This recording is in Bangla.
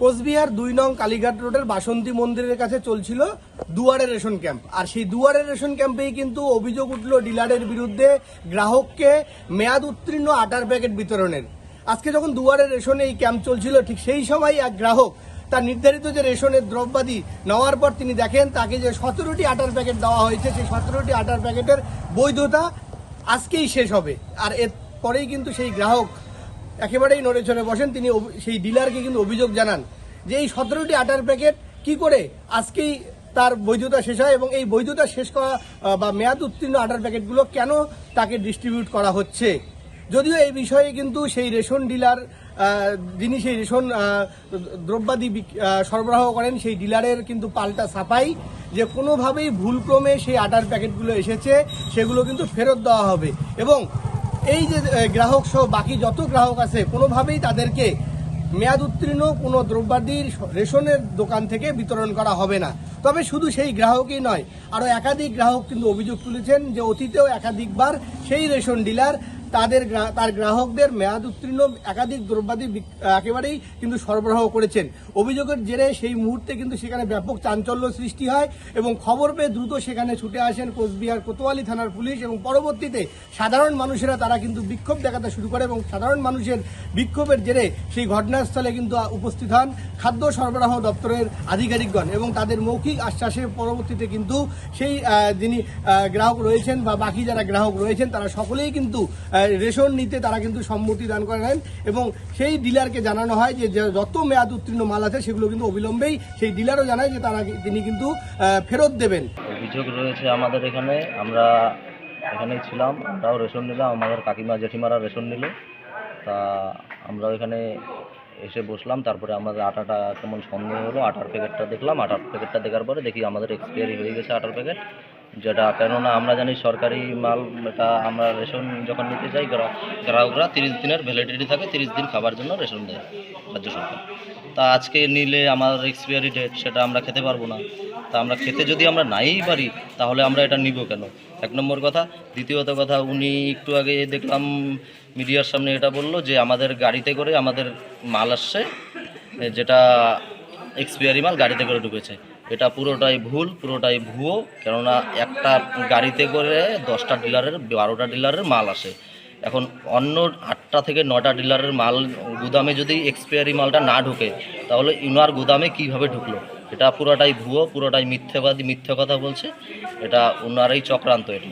কোচবিহার দুই নং কালীঘাট রোডের বাসন্তী মন্দিরের কাছে চলছিল দুয়ারে রেশন ক্যাম্প। আর সেই দুয়ারে রেশন ক্যাম্পেই কিন্তু অভিযোগ উঠল ডিলারের বিরুদ্ধে গ্রাহককে মেয়াদ উত্তীর্ণ আটার প্যাকেট বিতরণের। আজকে যখন দুয়ারে রেশনে এই ক্যাম্প চলছিল, ঠিক সেই সময় এক গ্রাহক তার নির্ধারিত যে রেশনের দ্রব্যাদি নেওয়ার পর তিনি দেখেন তাকে যে সতেরোটি আটার প্যাকেট দেওয়া হয়েছে, সেই সতেরোটি আটার প্যাকেটের বৈধতা আজকেই শেষ হবে। আর এর পরেই কিন্তু সেই গ্রাহক একেবারেই নড়ে চড়ে বসেন, তিনি সেই ডিলারকে কিন্তু অভিযোগ জানান যে এই সতেরোটি আটার প্যাকেট কি করে আজকেই তার বৈধতা শেষ হয় এবং এই বৈধতা শেষ করা বা মেয়াদ উত্তীর্ণ আটার প্যাকেটগুলো কেন তাকে ডিস্ট্রিবিউট করা হচ্ছে? যদিও এই বিষয়ে কিন্তু সেই রেশন ডিলার যিনি সেই রেশন দ্রব্যাদি সরবরাহ করেন, সেই ডিলারের কিন্তু পাল্টা সাফাই যে কোনোভাবেই ভুলক্রমে সেই আটার প্যাকেটগুলো এসেছে, সেগুলো কিন্তু ফেরত দেওয়া হবে। এবং এই যে গ্রাহক সহ বাকি যত গ্রাহক আছে, কোনোভাবেই তাদেরকে মেয়াদ উত্তীর্ণ কোনো দ্রব্যাদির রেশনের দোকান থেকে বিতরণ করা হবে না। তবে শুধু সেই গ্রাহকই নয় আরও একাধিক গ্রাহক কিন্তু অভিযোগ তুলেছেন যে অতীতেও একাধিকবার সেই রেশন ডিলার তাদের তার গ্রাহকদের মেয়াদ উত্তীর্ণ একাধিক দ্রব্যাদি একেবারেই কিন্তু সরবরাহ করেছেন। অভিযোগের জেরে সেই মুহূর্তে কিন্তু সেখানে ব্যাপক চাঞ্চল্য সৃষ্টি হয় এবং খবর পেয়ে দ্রুত সেখানে ছুটে আসেন কোচবিহার কোতোয়ালি থানার পুলিশ এবং পরবর্তীতে সাধারণ মানুষেরা তারা কিন্তু বিক্ষোভ দেখাতে শুরু করে এবং সাধারণ মানুষের বিক্ষোভের জেরে সেই ঘটনাস্থলে কিন্তু উপস্থিত হন খাদ্য সরবরাহ দপ্তরের আধিকারিকগণ এবং তাদের মৌখিক আশ্বাসের পরবর্তীতে কিন্তু সেই যিনি গ্রাহক রয়েছেন বা বাকি যারা গ্রাহক রয়েছেন তারা সকলেই কিন্তু রেশন নিতে তারা কিন্তু সম্মতি দান করেন এবং সেই ডিলারকে জানানো হয় যে যে যত মেয়াদ উত্তীর্ণ মাল আছে সেগুলো কিন্তু অবিলম্বেই সেই ডিলারও জানায় যে তারা তিনি কিন্তু ফেরত দেবেন। অভিযোগ রয়েছে আমাদের এখানে, আমরা এখানেই ছিলাম, আমরাও রেশন নিলাম, আমাদের কাকিমা, জেঠিমারা রেশন নিল। তা আমরা এখানে এসে বসলাম, তারপরে আমাদের আটাটা কেমন সন্দেহ হলো, আটার প্যাকেটটা দেখলাম, আটার প্যাকেটটা দেখার পরে দেখি আমাদের এক্সপায়ারি হয়ে গেছে আটার প্যাকেট। যেটা, কেননা আমরা জানি সরকারি মাল, এটা আমরা রেশন যখন নিতে চাই গ্রাহকরা তিরিশ দিনের ভ্যালিডিটি থাকে, তিরিশ দিন খাবার জন্য রেশন দেয় রাজ্য সরকার। তা আজকে নিলে আমার এক্সপায়ারি ডেট সেটা আমরা খেতে পারব না। তা আমরা খেতে যদি আমরা নাই পারি, তাহলে আমরা এটা নিব কেন? এক নম্বর কথা। দ্বিতীয়ত কথা, উনি একটু আগে দেখলাম মিডিয়ার সামনে এটা বলল যে, আমাদের গাড়িতে করে আমাদের মাল আসছে, যেটা এক্সপায়ারি মাল গাড়িতে করে ঢুকেছে। এটা পুরোটাই ভুল, পুরোটাই ভুয়ো, কেননা একটা গাড়িতে করে দশটা ডিলারের, বারোটা ডিলারের মাল আসে। এখন অন্য আটটা থেকে নটা ডিলারের মাল, গুদামে যদি এক্সপায়ারি মালটা না ঢুকে, তাহলে ইউনার গুদামে কীভাবে ঢুকলো? এটা পুরোটাই ভুয়ো, পুরোটাই মিথ্যেবাদী, মিথ্যে কথা বলছে। এটা ওনারই চক্রান্ত এটা।